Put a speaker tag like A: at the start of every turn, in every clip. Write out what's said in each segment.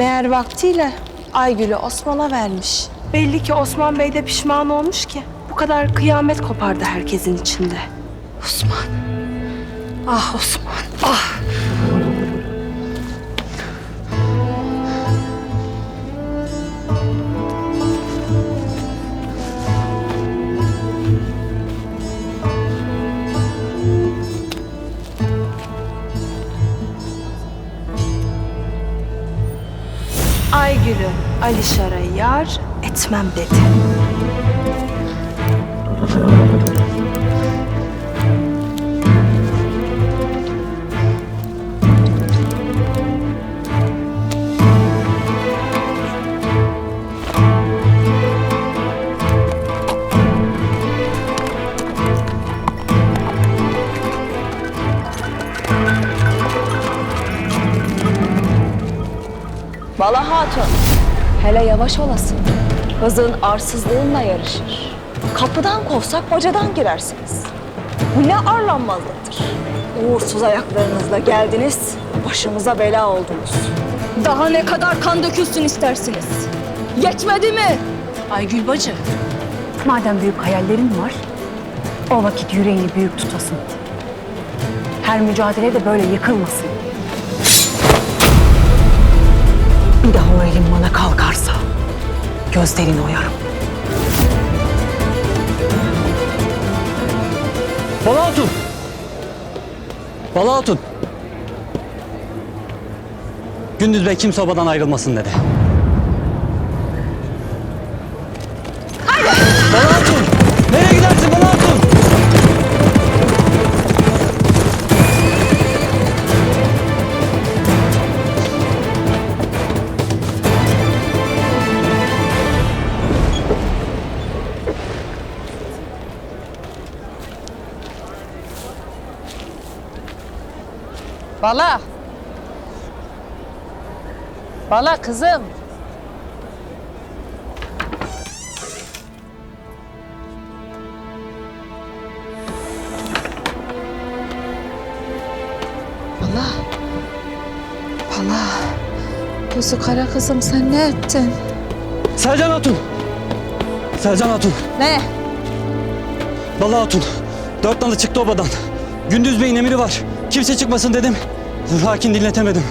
A: Meğer vaktiyle Aygül'ü Osman'a vermiş. Belli ki Osman Bey de pişman olmuş ki. Bu kadar kıyamet kopardı herkesin içinde.
B: Osman. Ah Osman.
A: Aygül'ü Alişar'a yar etmem dedi.
C: Hatun, hele yavaş olasın. Hızın arsızlığınla yarışır. Kapıdan kovsak bacadan girersiniz. Bu ne arlanmazlıktır. Uğursuz ayaklarınızla geldiniz, başımıza bela oldunuz. Daha ne kadar kan dökülsün istersiniz? Yetmedi mi?
B: Aygül bacı. Madem büyük hayallerin var, o vakit yüreğini büyük tutasın. Her mücadele de böyle yıkılmasın. Bir daha o elin bana kalkarsa gözlerini oyarım.
D: Bala Hatun! Bala Hatun! Gündüz Bey kimse obadan ayrılmasın dedi. Bala. Bala
E: kızım. Bala. Bala. Gözü kara kızım sen ne ettin?
D: Selcan Hatun! Selcan Hatun!
E: Ne?
D: Bala Hatun! Dört nalı çıktı obadan. Gündüz Bey'in emri var. Kimse çıkmasın dedim. Lakin dinletemedim.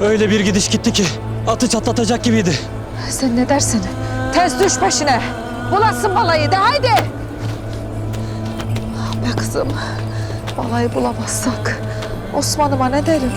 D: Öyle bir gidiş gitti ki atı çatlatacak gibiydi.
E: Sen ne dersin? Tez düş peşine. Bulasın balayı de haydi. Ah be kızım. Balayı bulamazsak Osman'ıma ne derim?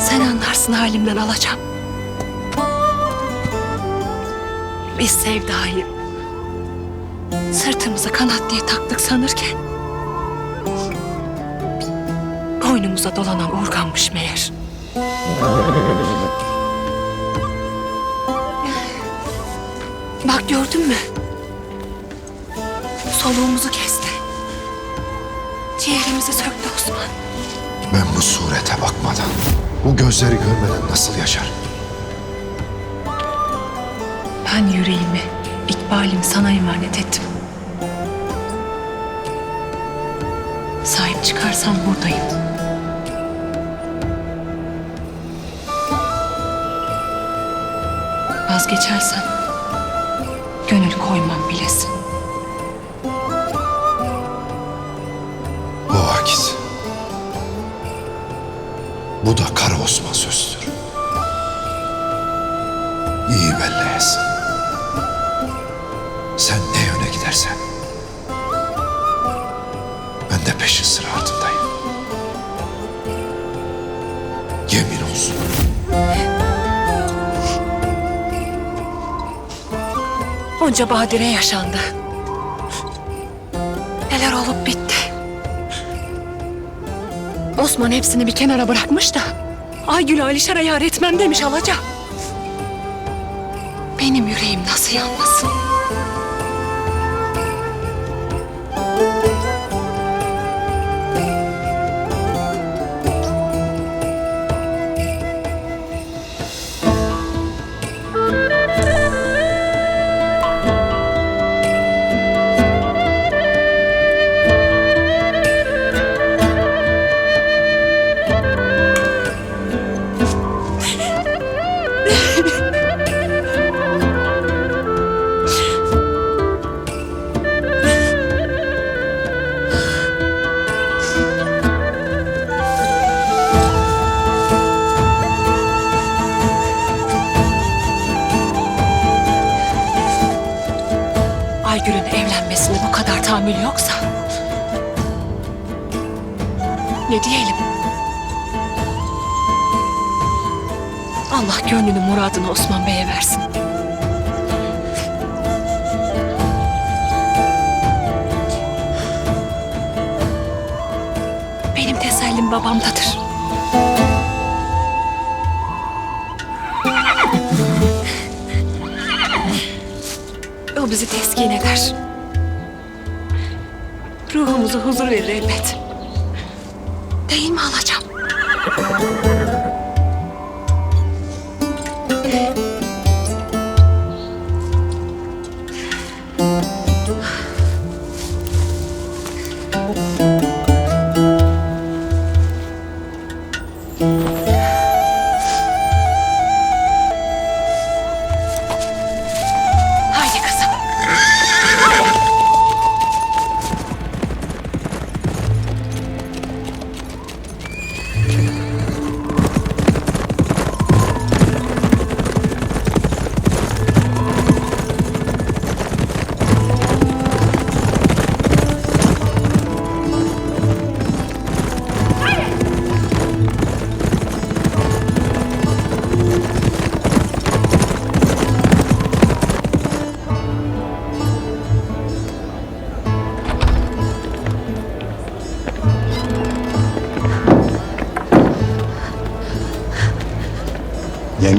B: Sen anlarsın halimden alacağım. Biz sevdayı sırtımıza kanat diye taktık sanırken boynumuza dolanan urganmış meğer. Bak gördün mü? Soluğumuzu kesti. Ciğerimizi söktü Osman.
F: Ben bu surete bakmadan, bu gözleri görmeden nasıl yaşarım?
B: Ben yüreğimi, ikbalimi sana emanet ettim. Sahip çıkarsan buradayım. Vazgeçersen gönül koymam bilesin.
F: Bu da Kara Osman sözüdür. İyi belli etsin. Sen ne yöne gidersen, ben de peşin sıra ardındayım. Yemin olsun.
B: Onca badire yaşandı. Osman hepsini bir kenara bırakmış da Aygül Alişar'a yar etmem demiş alaca. Benim yüreğim nasıl yanmasın? Aygül'ün evlenmesine bu kadar tahammül yoksa... Ne diyelim? Allah gönlünün muradını Osman Bey'e versin. Benim tesellim babamdadır. O bizi teskin eder. Ruhumuza huzur verir elbet. Değil mi alacağım?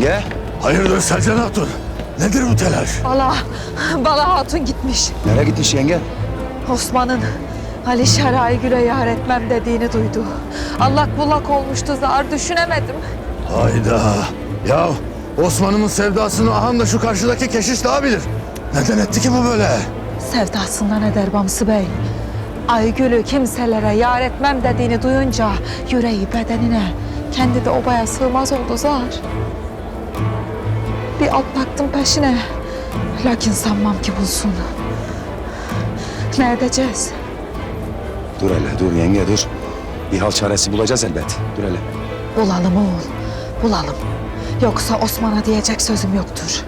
F: Yenge?
G: Hayırdır Selcan Hatun? Nedir bu telaş?
E: Bala, Bala Hatun gitmiş.
F: Nereye gitmiş yenge?
E: Osman'ın Ali Şer Aygül'e yar etmem dediğini duydu. Allak bullak olmuştu zar düşünemedim.
G: Hayda. Ya Osman'ımın sevdasını ahan da şu karşıdaki keşiş daha bilir. Neden etti ki bu böyle?
E: Sevdasından eder Bamsı Bey. Aygül'ü kimselere yar etmem dediğini duyunca yüreği bedenine kendi de obaya sığmaz oldu zar. Bir alt baktım peşine. Lakin sanmam ki bulsun. Ne edeceğiz?
H: Dur hele dur yenge dur. Bir hal çaresi bulacağız elbet. Dur hele.
E: Bulalım oğul, bulalım. Yoksa Osman'a diyecek sözüm yoktur.